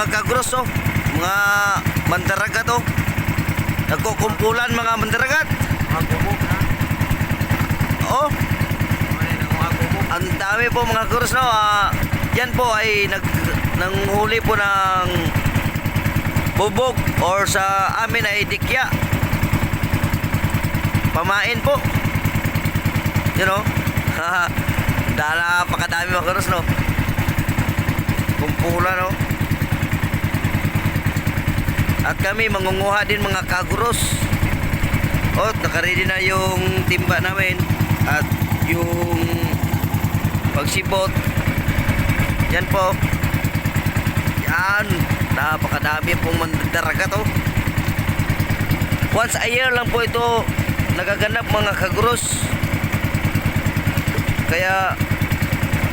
mga kagros oh. Mga mandaragat oh. Nagkukumpulan mga mandaragat. Oh, ang dami po mga kagros no. Ah, yan po ay nag nanghuli po ng bubog or sa amin ay dikya. Pamain po. You know? Dala pakadami mga kagros no. Kumpulan no. At kami mangunguha din mga kaguros. O, nakaready na yung timba namin. At yung pagsibot. Yan po. Yan. Napakadami pong mandaraga to. Once a year lang po ito nagaganap mga kaguros. Kaya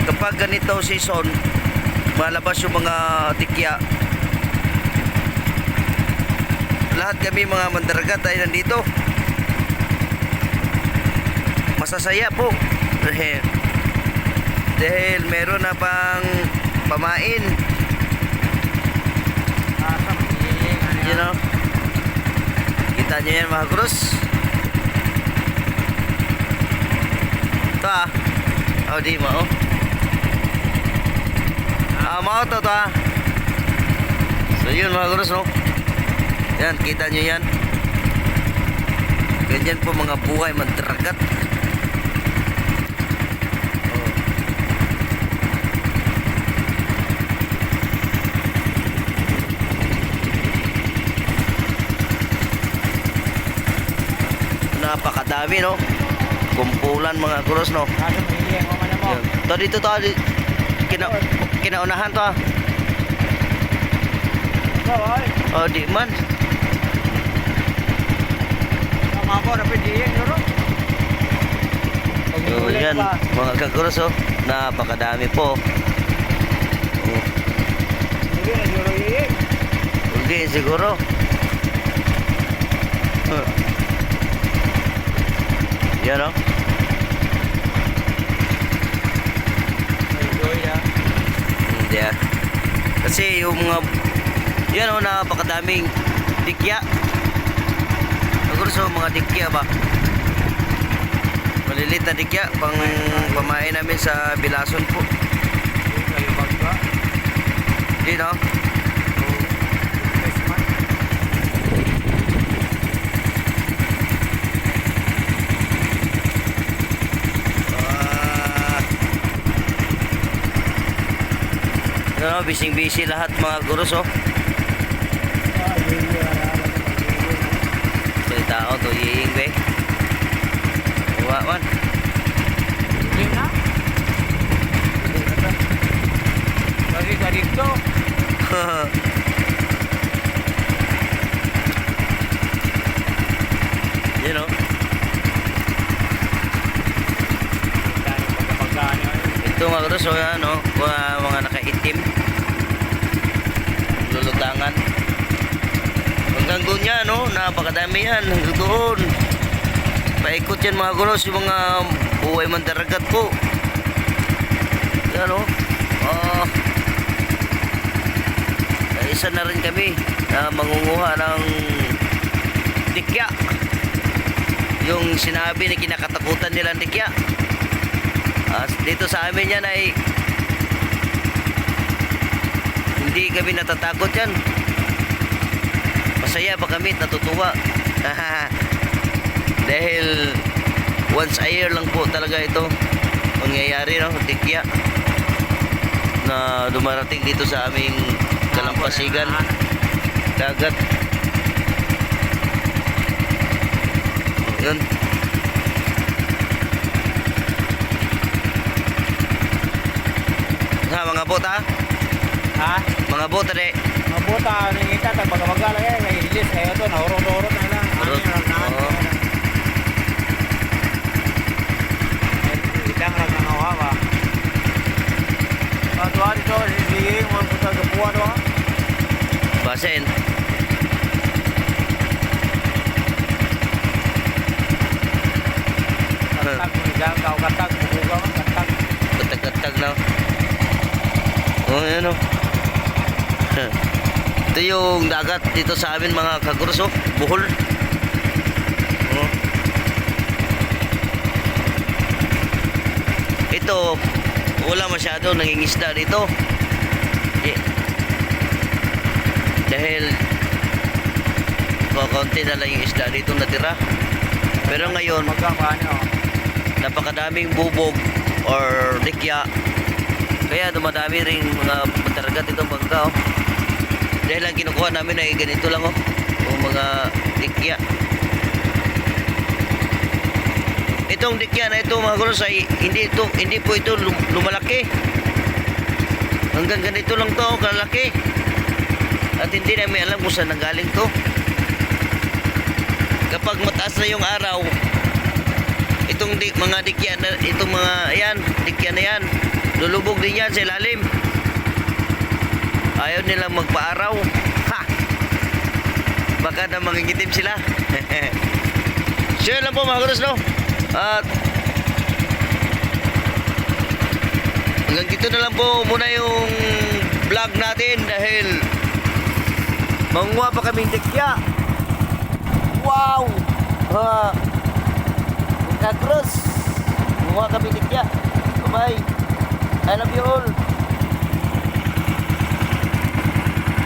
kapag ganito season, malabas yung mga tikya. Lahat kami mga mandaragat ay nandito. Masasaya po. Dahil, dahil meron na pang pamain. You know? Kita nyo yan mga krus. Ito ah. Oh, di mo oh. Ah, mao to to ah. So yun mga no. Yan, kita nyo yan. Ganyan po mga buhay mandragat. Oh. Napakadami no. Kumpulan mga krus no. Yan. To dito to. di- Kina, kinaunahan to ah. Oh, di man. Rapid diyan, yun, no? Pag So, yan, mga kaguros, oh. Napakadami po. Oh, Hindi siguro. Huh. Yan, oh. Na. Hindi, ah. Kasi yung mga, yan, oh, napakadaming dikya. Oh, mga dikya ba? Malilit na dikya, pang pamain namin sa Bilason po. Kayo bagba. Di, no? Ah. Ano, bising-busy lahat mga gurus oh. Ah, yun, yun, ah, magiging. May tao to yiing be. Uwa man. Yun na. Lagi ka dito. you know. Dahil pagkapagkaan yun. Yan oh. Mga, mga nakaitim. Lulutangan. Hanggang doon yan oh. Napakadami yan. Hanggang doon. Paikot yan mga gurus. Yung mga buhay mandaragat po. Yan oh. Ah. Eh, isa na rin kami na mangunguha ng dikya. Yung sinabi na kinakatakutan nilang dikya. As dito sa amin yan ay hindi kami natatakot yan. Masaya pa kami, natutuwa. Dahil once a year lang po talaga ito mangyayari no, dikya na dumarating dito sa aming kalampasigan. Dagat. Yun ha mga bota Ha? mga bota de Mabuta, nangita, tagpagkabagala eh. Kaya ilis, kaya ito, naurot-urot na lang. Ano Urot, yung lang oo. Itang lang ang hawa ba? Patuwa dito, hindi mo puta sa buwan doon. basen Katag, jangan kau katag, buka kan katag. katag-katag na oh yan oh Ito yung dagat dito sa amin mga kaguros, oh. Buhol. Oh. Ito, wala masyado nangingisda dito. Eh, dahil konti na lang yung isda dito natira. Pero ngayon, Magkakaano. napakadaming bubog or dikya. Kaya dumadami rin mga mataragat itong bangka. Oh. Dahil ang kinukuha namin ay ganito lang oh. Yung mga dikya. Itong dikya na ito mga gulos ay hindi ito hindi po ito lum- lumalaki. Hanggang ganito lang to oh, kalaki. At hindi namin alam kung saan nanggaling to. Kapag mataas na yung araw, itong di, mga dikya na itong mga yan, dikya na yan, lulubog din yan sa ilalim. Ayaw nilang magpaaraw. Ha! Baka na mangingitim sila. yun lang po mga kuros, no? At hanggang dito na lang po muna yung vlog natin dahil manguha pa kaming dikya. Wow! Ha! Kagros! Manguha kaming dikya. Bye-bye. I love you all.